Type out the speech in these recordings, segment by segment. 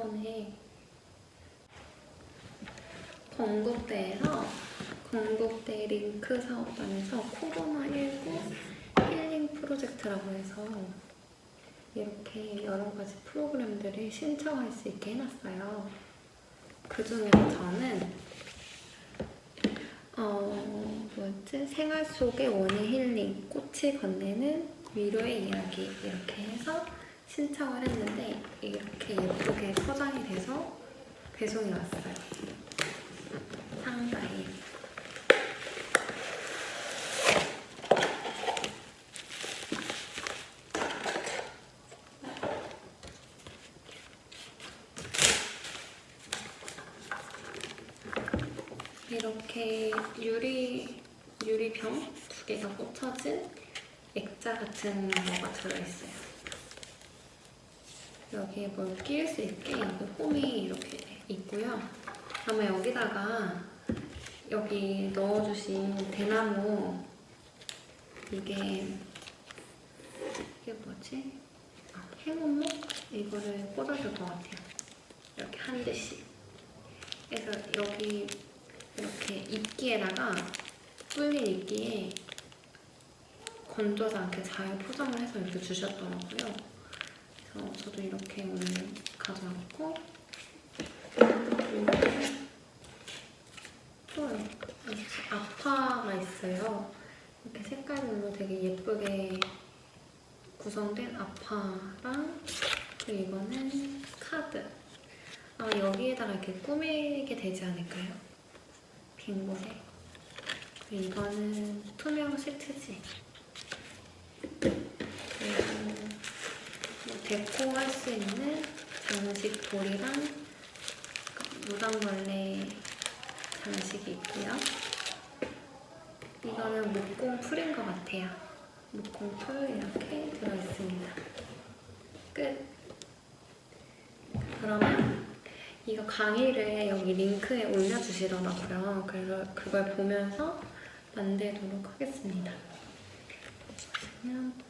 이번에 건국대에서 건국대 링크 사업단에서 코로나19 힐링 프로젝트라고 해서 이렇게 여러 가지 프로그램들을 신청할 수 있게 해놨어요. 그 중에서 저는 어 뭐였지 생활 속의 원예 힐링 꽃이 건네는 위로의 이야기 이렇게 해서 신청을 했는데 이렇게 예쁘게 포장이 돼서 배송이 왔어요. 상자에. 이렇게 유리 유리병 두 개가 꽂혀진 액자 같은 거가 들어있어요. 여기에 뭘 끼울 수 있게 여기 홈이 이렇게 있고요. 아마 여기다가 여기 넣어주신 대나무 이게 이게 뭐지? 아, 행운목 이거를 꽂아줄 것 같아요. 이렇게 한 대씩. 그래서 여기 이렇게 이끼에다가 뚫린 이끼에 건조하지 않게 잘 포장을 해서 이렇게 주셨더라고요. 그래서 저도 이렇게 오늘 가져왔고 또 아파가 있어요. 이렇게 색깔별로 되게 예쁘게 구성된 아파랑 그리고 이거는 카드. 아 여기에다가 이렇게 꾸미게 되지 않을까요? 빈 곳에. 이거는 투명 시트지. 그리고 뭐 데코 할 수 있는 장식 돌이랑 무당벌레 장식이 있고요. 이거는 목공 풀인 것 같아요. 목공 풀 이렇게 들어있습니다. 끝. 그러면 이거 강의를 여기 링크에 올려주시더라고요. 그래서 그걸 보면서 만들도록 하겠습니다. 보시면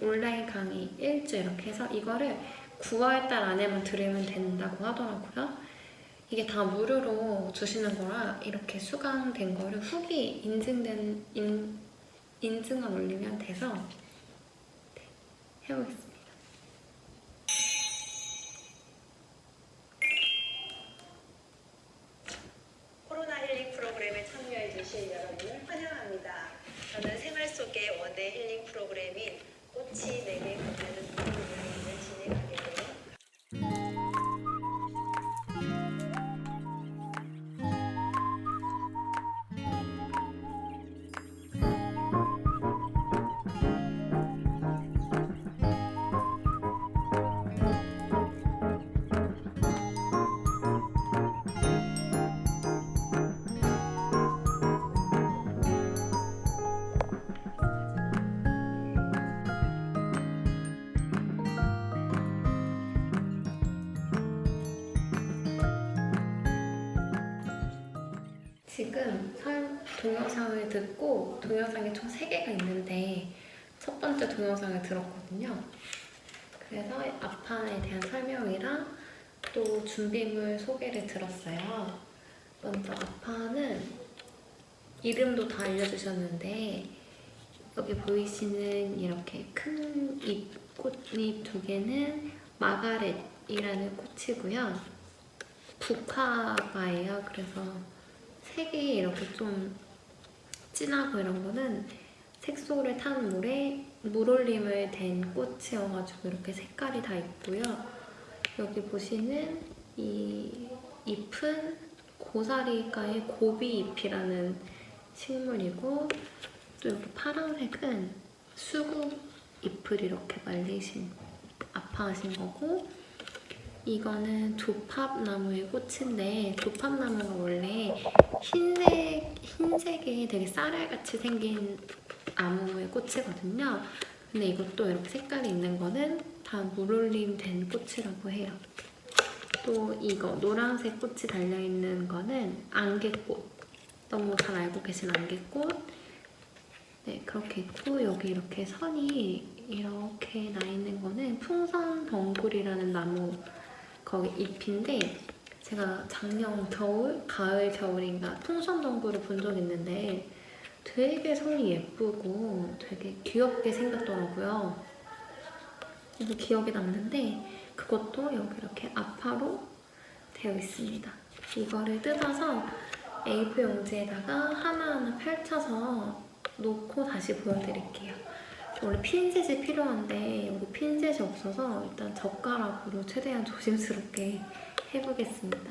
온라인 강의 1주 이렇게 해서 이거를 9월달 안에만 들으면 된다고 하더라고요. 이게 다 무료로 주시는 거라 이렇게 수강된 거를 후기 인증된 인, 인증만 올리면 돼서 네, 해보겠습니다. 지금 설 동영상을 듣고 동영상이 총 3개가 있는데 첫 번째 동영상을 들었거든요. 그래서 아판에 대한 설명이랑 또 준비물 소개를 들었어요. 먼저 아판은 이름도 다 알려주셨는데 여기 보이시는 이렇게 큰 잎, 꽃잎 두 개는 마가렛이라는 꽃이고요. 국화가예요. 그래서 색이 이렇게 좀 진하고 이런 거는 색소를 탄 물에 물올림을 된 꽃이어가지고 이렇게 색깔이 다 있고요. 여기 보시는 이 잎은 고사리가의 고비잎이라는 식물이고 또 여기 파란색은 수국 잎을 이렇게 말리신 아파하신 거고 이거는 조팝나무의 꽃인데 조팝나무가 원래 흰색 흰색에 되게 쌀알같이 생긴 나무의 꽃이거든요. 근데 이것도 이렇게 색깔이 있는 거는 다 물올림 된 꽃이라고 해요. 또 이거 노란색 꽃이 달려 있는 거는 안개꽃. 너무 잘 알고 계신 안개꽃. 네, 그렇게 있고 여기 이렇게 선이 이렇게 나 있는 거는 풍선 덩굴이라는 나무 거기 잎인데 제가 작년 겨울, 가을, 겨울인가 풍선동굴을 본 적 있는데 되게 선이 예쁘고 되게 귀엽게 생겼더라고요. 그래서 기억에 남는데 그것도 여기 이렇게 아파로 되어 있습니다. 이거를 뜯어서 A4 용지에다가 하나하나 펼쳐서 놓고 다시 보여드릴게요. 원래 핀셋이 필요한데 여기 핀셋이 없어서 일단 젓가락으로 최대한 조심스럽게 해보겠습니다.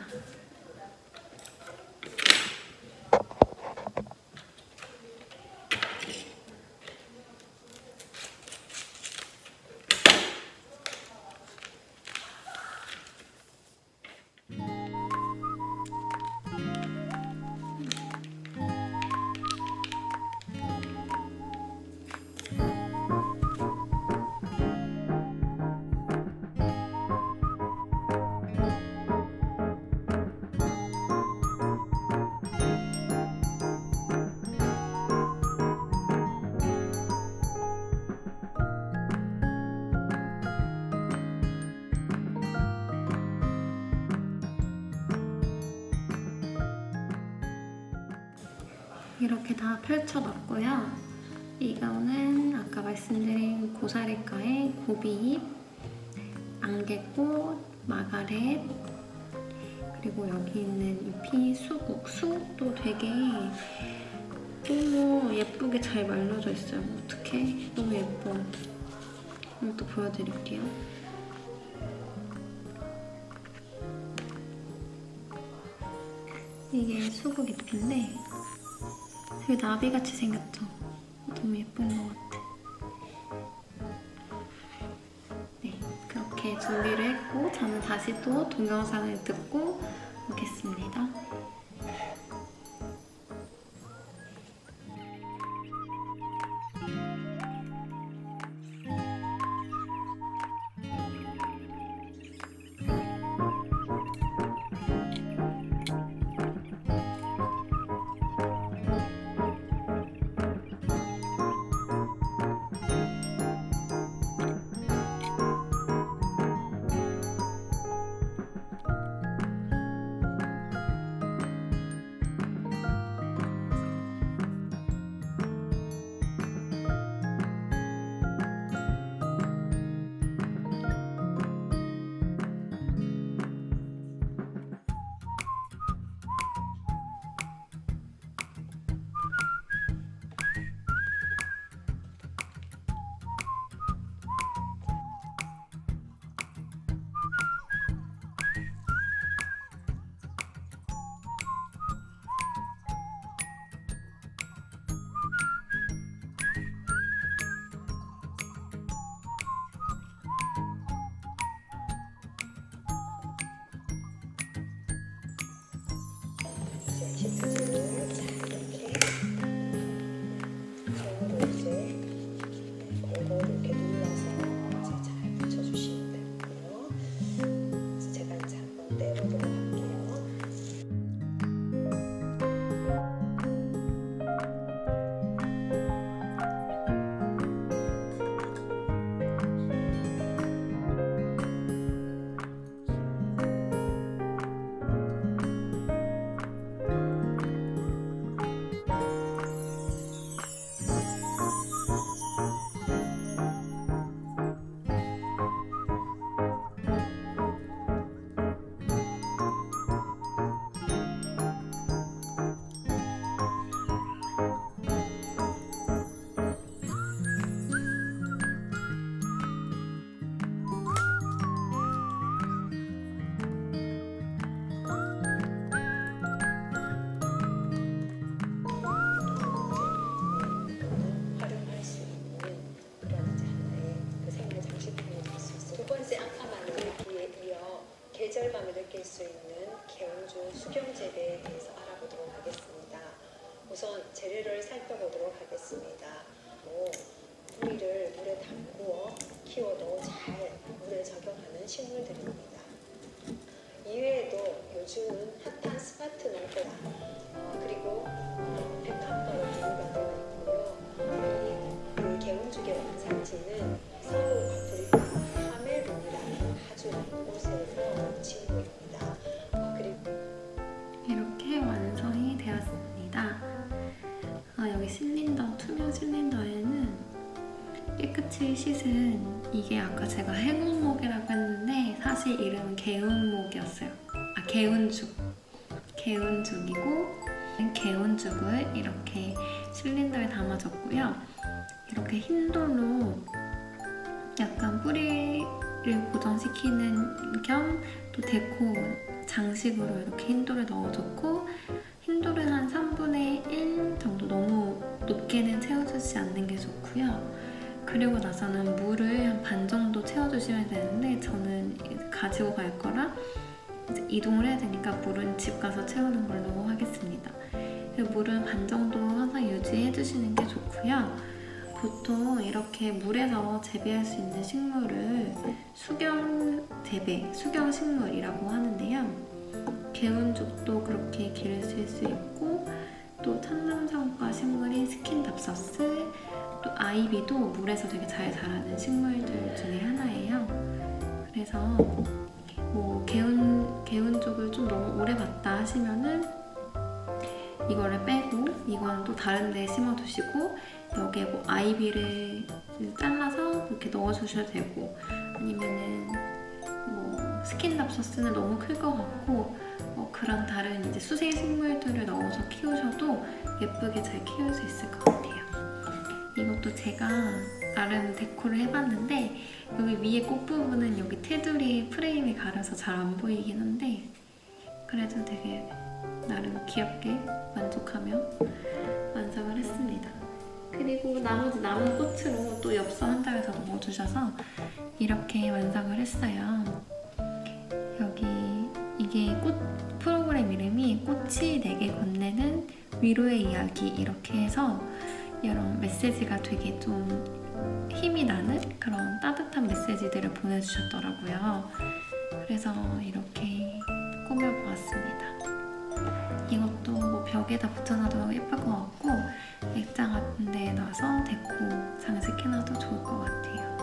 이렇게 다 펼쳐놨고요. 이거는 아까 말씀드린 고사리과의 고비잎, 안개꽃, 마가렛, 그리고 여기 있는 잎이 수국. 수국도 되게 너무 예쁘게 잘 말려져 있어요. 어떡해? 너무 예뻐. 이것도 보여드릴게요. 이게 수국 잎인데 되게 나비같이 생겼죠? 너무 예쁜 것 같아. 네, 그렇게 준비를 했고 저는 다시 또 동영상을 듣고 느낄 수 있는 개운주 수경 재배에 대해서 알아보도록 하겠습니다. 우선 재료를 살펴보도록 하겠습니다. 뭐, 뿌리를 물에 담구어 키워도 잘 물에 적용하는 식물들입니다. 이외에도 요즘은 핫한 스마트 농토라 어, 그리고 어, 백합과로 분류가 되어 있고요. 이그 개운죽의 원산지는 뿌리씻은 이게 아까 제가 행운목이라고 했는데 사실 이름은 개운목이었어요. 아 개운죽. 개운죽이고 개운죽을 이렇게 실린더에 담아줬고요. 이렇게 흰 돌로 약간 뿌리를 고정시키는 겸 또 데코 장식으로 이렇게 흰 돌을 넣어줬고 흰 돌은 한 3분의 1 정도 너무 높게는 채워주지 않는 게 좋고요. 그리고 나서는 물을 한 반 정도 채워주시면 되는데 저는 가지고 갈 거라 이동을 해야 되니까 물은 집 가서 채우는 걸로 하겠습니다. 물은 반 정도 항상 유지해 주시는 게 좋고요. 보통 이렇게 물에서 재배할 수 있는 식물을 수경 재배, 수경 식물이라고 하는데요. 개운죽도 그렇게 기르실 수 있고 또 천남성과 또 아이비도 물에서 되게 잘 자라는 식물들 중에 하나예요. 그래서 뭐 개운 개운죽을 좀 너무 오래 봤다 하시면은 이거를 빼고 이거는 또 다른 데 심어두시고 여기에 뭐 아이비를 잘라서 이렇게 넣어주셔도 되고 아니면은 뭐 스킨답서스는 너무 클 것 같고 뭐 그런 다른 이제 수생 식물들을 넣어서 키우셔도 예쁘게 잘 키울 수 있을 것 같아요. 이것도 제가 나름 데코를 해봤는데 여기 위에 꽃 부분은 여기 테두리 프레임이 가려서 잘 안 보이긴 한데 그래도 되게 나름 귀엽게 만족하며 완성을 했습니다. 그리고 나머지 남은 꽃으로 또 엽서 한더 넣어주셔서 이렇게 완성을 했어요. 여기 이게 꽃 프로그램 이름이 꽃이 내게 건네는 위로의 이야기 이렇게 해서 이런 메시지가 되게 좀 힘이 나는 그런 따뜻한 메시지들을 보내주셨더라고요. 그래서 이렇게 꾸며보았습니다. 이것도 뭐 벽에다 붙여놔도 예쁠 것 같고 액자 같은 데 놔서 데코 장식해놔도 좋을 것 같아요.